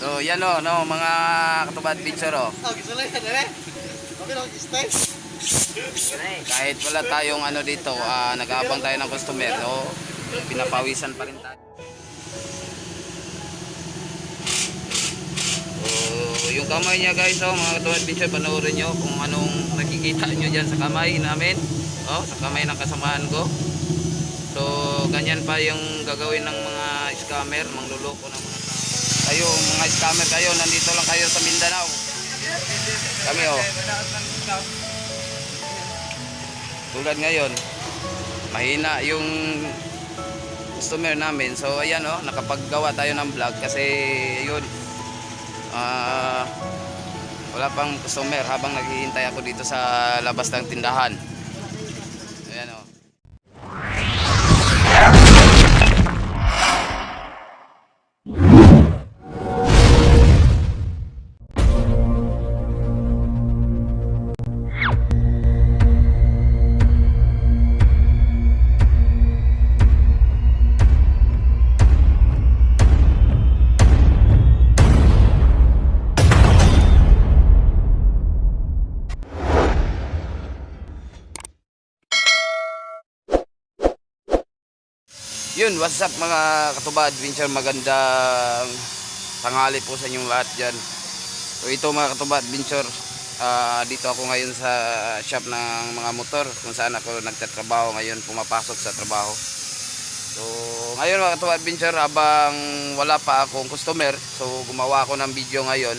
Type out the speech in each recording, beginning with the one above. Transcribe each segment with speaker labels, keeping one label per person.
Speaker 1: So yan o, no, mga katubad picture o.
Speaker 2: Oh, eh. Stay.
Speaker 1: Kahit wala tayong ano dito, ah, nag-aabang tayo ng customer, so pinapawisan pa rin tayo. So, yung kamay niya guys, oh, mga katulad picture, panoorin nyo kung anong nakikita nyo dyan sa kamay namin. Oh, sa kamay ng kasamaan ko. So, ganyan pa yung gagawin ng mga scammer, mangluloko ng mga. Kayo, mga scammer kayo, nandito lang kayo sa Mindanao. Kami oh. Tulad ngayon, mahina yung customer namin. So ayan oh, nakapaggawa tayo ng vlog kasi yun ah wala pang customer habang naghihintay ako dito sa labas ng tindahan. Yun, what's up mga katuba adventure, magandang tanghali po sa inyong lahat dyan. So ito mga katuba adventure, ah, dito ako ngayon sa shop ng mga motor kung saan ako nagtatrabaho ngayon, pumapasok sa trabaho. So ngayon mga katuba adventure, habang wala pa akong customer, so gumawa ako ng video ngayon,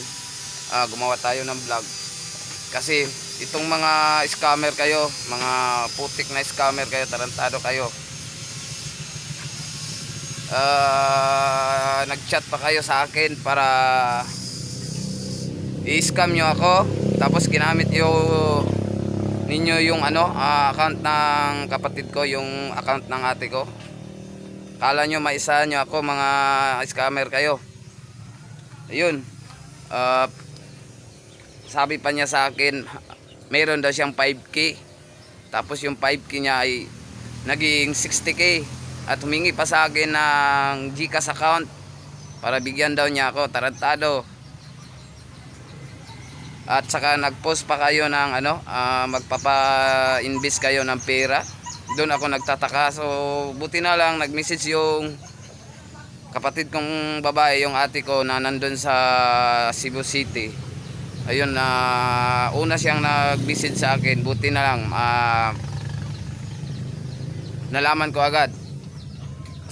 Speaker 1: Ah, gumawa tayo ng vlog. Kasi itong mga scammer kayo, mga putik na scammer kayo, tarantado kayo, Ah, nag-chat pa kayo sa akin para i-scam nyo ako. Tapos ginamit yung ninyo yung ano ah, account ng kapatid ko yung account ng ate ko. Kala nyo maisa nyo ako mga scammer kayo. Ayun. Ah, sabi pa niya sa akin meron daw siyang 5k tapos yung 5k niya ay naging 60k at humingi pa sa akin ng Gcash account para bigyan daw niya ako tarantado. At saka nagpost pa kayo ng ano ah, magpapa-invest kayo ng pera. Doon ako nagtataka. So buti na lang nag-message yung kapatid kong babae yung ate ko na nandun sa Cebu City. Ayun na una siyang nag-message sa akin. Buti na lang ah, nalaman ko agad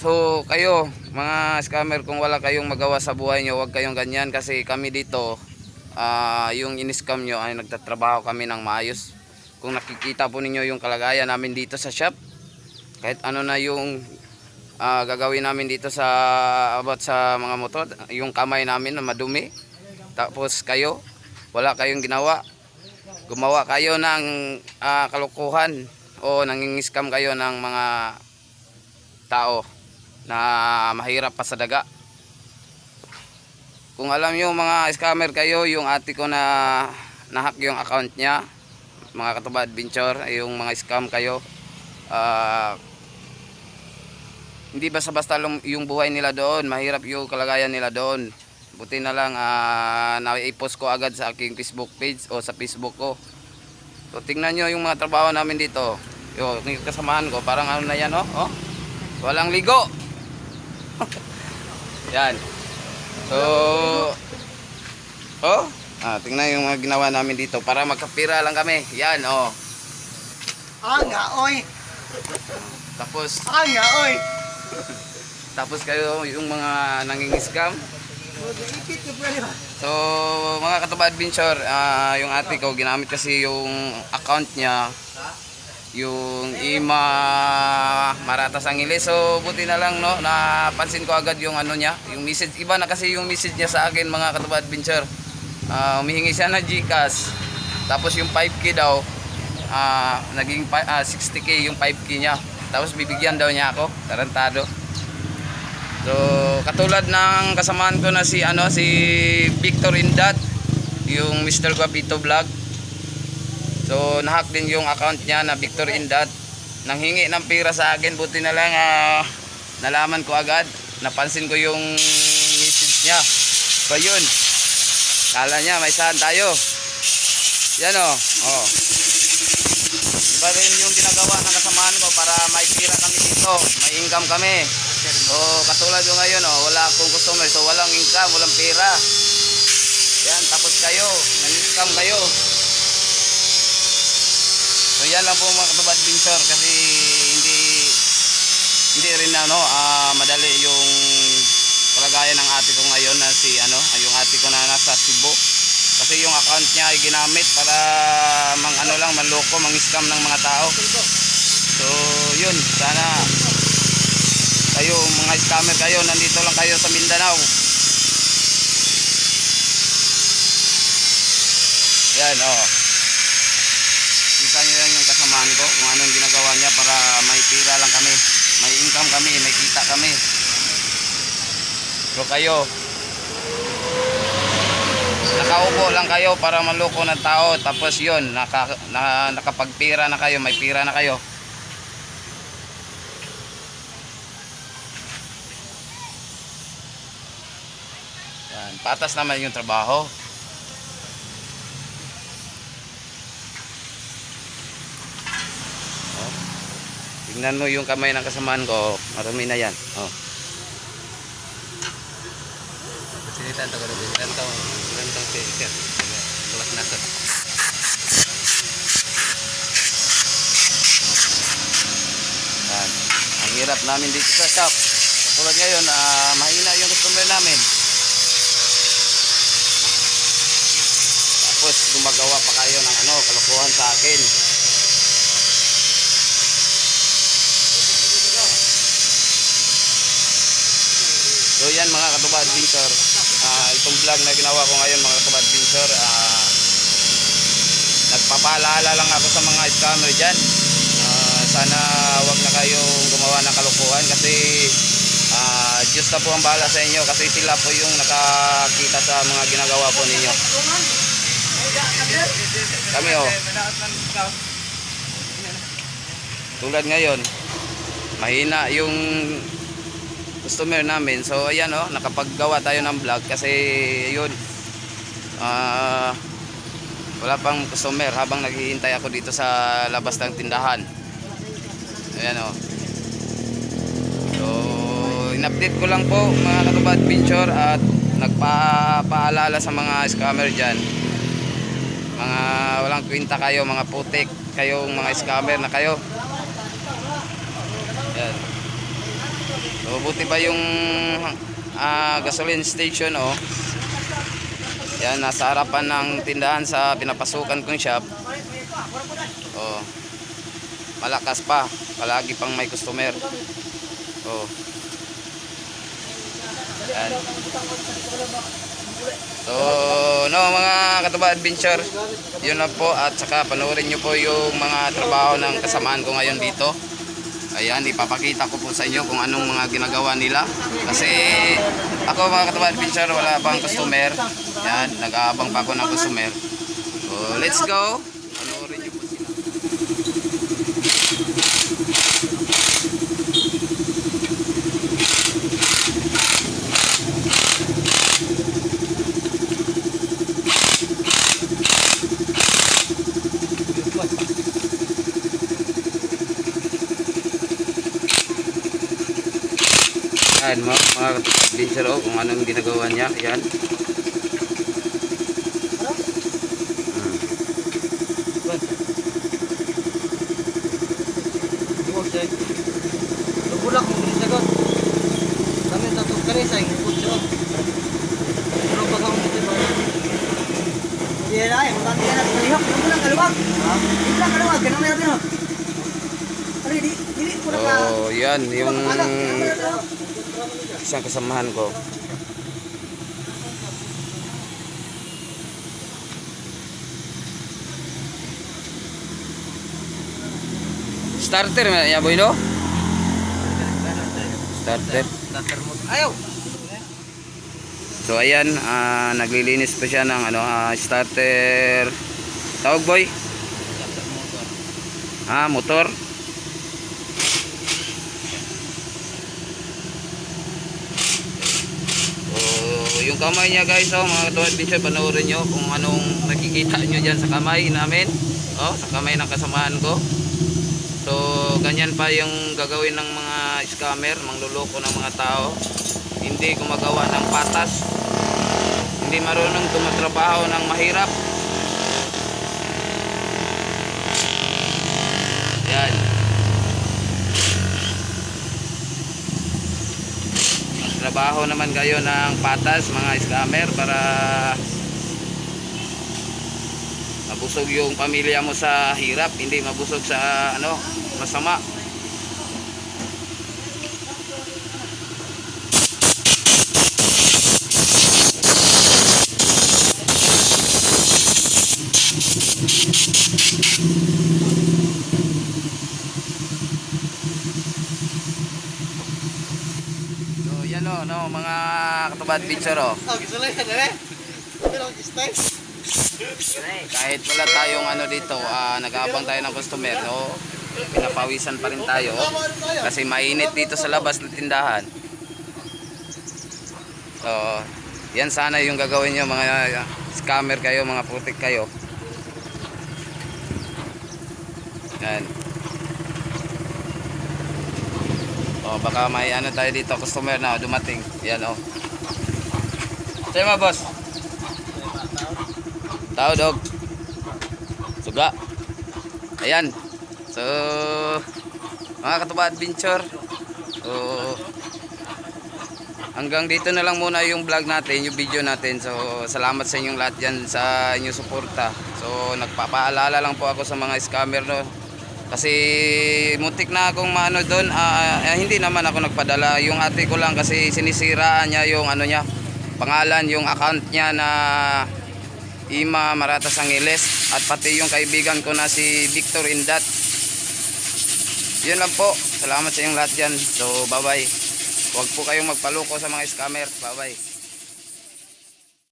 Speaker 1: So kayo mga scammer kung wala kayong magawa sa buhay nyo huwag kayong ganyan kasi kami dito ah, yung in-scam nyo ay nagtatrabaho kami ng maayos. Kung nakikita po ninyo yung kalagayan namin dito sa shop kahit ano na yung ah, gagawin namin dito sa about sa mga motor yung kamay namin na madumi tapos kayo wala kayong ginawa gumawa kayo ng ah, kalukuhan o nangingiskam kayo ng mga tao na mahirap pa sa daga. Kung alam nyo mga scammer kayo, yung ate ko na nahack yung account niya, mga katuba adventure, yung mga scam kayo, ah, hindi basta-basta yung buhay nila doon, mahirap yung kalagayan nila doon. Buti na lang ah, na-post ko agad sa aking Facebook page o sa Facebook ko. So tingnan nyo yung mga trabaho namin dito. Yung kasamahan ko, parang ano na yan, oh. oh. Walang ligo. Yan. So, oh, ah, tingnan yung mga ginawa namin dito para magkapira lang kami. Yan, oh.
Speaker 2: Ah, nga, oy.
Speaker 1: Tapos,
Speaker 2: Ah, nga, oy.
Speaker 1: tapos kayo yung mga
Speaker 2: pwede ba?
Speaker 1: So, mga katuba adventure, ah, yung ate ko, ginamit kasi yung account niya, yung Ima Maratas Angeles. So, buti na lang, no, napansin ko agad yung ano niya, yung message. Iba na kasi yung message niya sa akin, mga katuba adventure. Ah, humihingi siya ng Gcash. Tapos yung 5K daw, ah, naging pa- ah, 60K yung 5K niya. Tapos bibigyan daw niya ako, tarantado. So, katulad ng kasamaan ko na si ano si Victor Indat, yung Mr. Guapito Vlog. So, nahack din yung account niya na Victor Indat. Nang hingi ng pera sa akin, buti na lang ah, nalaman ko agad. Napansin ko yung message niya. So yun. Kala niya may saan tayo. Yan o. Oh. Iba rin yung ginagawa ng kasamaan ko para may pira kami dito. May income kami. So katulad yung ngayon oh, wala akong customer. So walang income, walang pira. Yan, tapos kayo. Nang-income kayo. Yan lang po mga katubad Vinsor kasi hindi hindi rin ano ah, madali yung kalagayan ng ate ko ngayon na si ano yung ate ko na nasa Cebu. Kasi yung account niya ay ginamit para mang ano lang manloko mang scam ng mga tao. So yun sana kayo mga scammer kayo nandito lang kayo sa Mindanao. Yan oh kasamaan ko kung anong ginagawa niya para may pira lang kami may income kami may kita kami. Pero kayo nakaupo lang kayo para maloko ng tao tapos yun naka, na, nakapagpira na kayo may pira na kayo. Yan, patas naman yung trabaho Tingnan mo yung kamay ng kasamaan ko. Marami na yan. Oh.
Speaker 3: Sinitan to kalau rentang rentang tiket. Kelas nasab.
Speaker 1: Yan. Ang hirap namin dito sa shop. Tulad ngayon, ah, mahina yung customer namin. Tapos gumagawa pa kayo ng ano, kalokohan sa akin. So yan mga katubad adventure. Ah, itong vlog na ginawa ko ngayon mga katubad adventure, ah, nagpapaalala lang ako sa mga scammer dyan. Ah, sana wag na kayong gumawa ng kalokohan kasi ah, Diyos na po ang bahala sa inyo kasi sila po yung nakakita sa mga ginagawa po ninyo. Kami oh. Tulad ngayon, mahina yung customer namin. So ayan oh, nakapaggawa tayo ng vlog kasi yun. Ah wala pang customer habang naghihintay ako dito sa labas ng tindahan. Ayan oh. So in-update ko lang po mga katubad adventure at nagpapaalala sa mga scammer dyan. Mga walang kwenta kayo, mga putik kayong mga scammer na kayo. So, buti pa yung ah, gasoline station oh. Yan, nasa harapan ng tindahan sa pinapasukan kong shop. Oh. Malakas pa. Palagi pang may customer. Oh. Yan. So, no mga katuba adventure, yun na po at saka panoorin nyo po yung mga trabaho ng kasamaan ko ngayon dito. Ayan, ipapakita ko po sa inyo kung anong mga ginagawa nila. Kasi ako mga katuba adventure, wala pang customer. Yan, nag-aabang pa ako ng customer. So, let's go. Panoorin nyo po sila. Yan, mga, mga katuba oh, kung anong ginagawa niya. Yan. Hmm.
Speaker 2: Nagulak mo bilis agad. Kami tatog kanisa, ikot siya. Pero pag ako dito ba? Hindi na ay, kaluwag? Ha? Hindi kaluwag, ganun na natin. Ano, di, di, di, pura ka.
Speaker 1: So, yan, yung isang kasamahan ko. Starter, ya boy, no? Starter.
Speaker 2: Ayaw!
Speaker 1: So ayan, ah, naglilinis pa siya ng ano, ah, starter. Tawag boy? Ah, motor. So, yung kamay niya guys, oh, mga katuwad adventure, panoorin nyo kung anong nakikita nyo dyan sa kamay namin. Oh, sa kamay ng kasamahan ko. So, ganyan pa yung gagawin ng mga scammer, mangluloko ng mga tao. Hindi gumagawa ng patas. Hindi marunong tumatrabaho ng mahirap. Yan. Trabaho naman kayo ng patas mga scammer para mabusog yung pamilya mo sa hirap, hindi mabusog sa ano, masama. So yan o, no, mga katubad picture.
Speaker 2: Oh, style.
Speaker 1: Kahit wala tayong ano dito, ah, nag-aabang tayo ng customer, no? Pinapawisan pa rin tayo. Kasi mainit dito sa labas ng tindahan. So, yan sana yung gagawin nyo mga scammer kayo, mga putik kayo. Yan. O, baka may ano tayo dito, customer na dumating. Yan o. Sa'yo mga boss. Tao dog. Suga. Ayan. So, mga katuba adventure. So, hanggang dito na lang muna yung vlog natin, yung video natin. So, salamat sa inyong lahat dyan sa inyong suporta. So, nagpapaalala lang po ako sa mga scammer no. Kasi muntik na akong maano doon. Ah, ah, hindi naman ako nagpadala. Yung ate ko lang kasi sinisiraan niya yung ano niya, pangalan, yung account niya na Ima Maratas Angeles at pati yung kaibigan ko na si Victor Indat. Yun lang po. Salamat sa inyong lahat dyan. So, bye-bye. Huwag po kayong magpaloko sa mga scammer. Bye-bye.